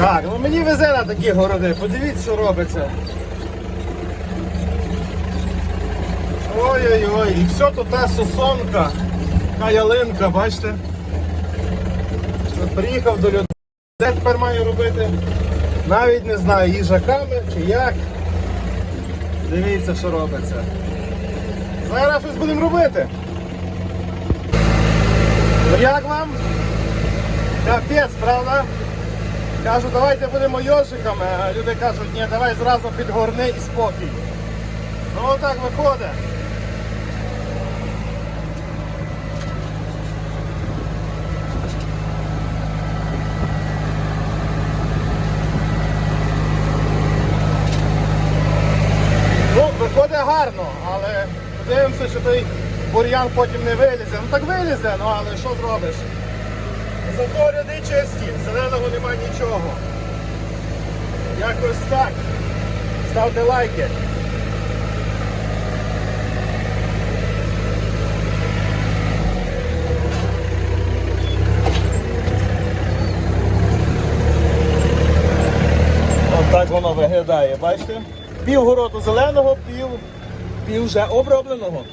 Так, ну мені везе на такі городи. Подивіться, що робиться. Ой-ой-ой, і все тут та сосонка, та ялинка, бачите? От Приїхав до людей. Де тепер маю робити? Навіть не знаю, їжаками чи як. Дивіться, що робиться. Зараз щось будемо робити. Ну як вам? Капець, правда? Кажу, давайте будемо йожиками, а люди кажуть, ні, давай зразу підгорни і спокій. Ну отак виходить. Ну, виходить гарно, але подивимося, що той бур'ян потім не вилізе. Ну так вилізе, ну але що зробиш? Зато ряди чисті, зеленого нема нічого. Якось так. Ставте лайки. Ось так воно виглядає, бачите? Пів городу зеленого, пів, пів вже обробленого.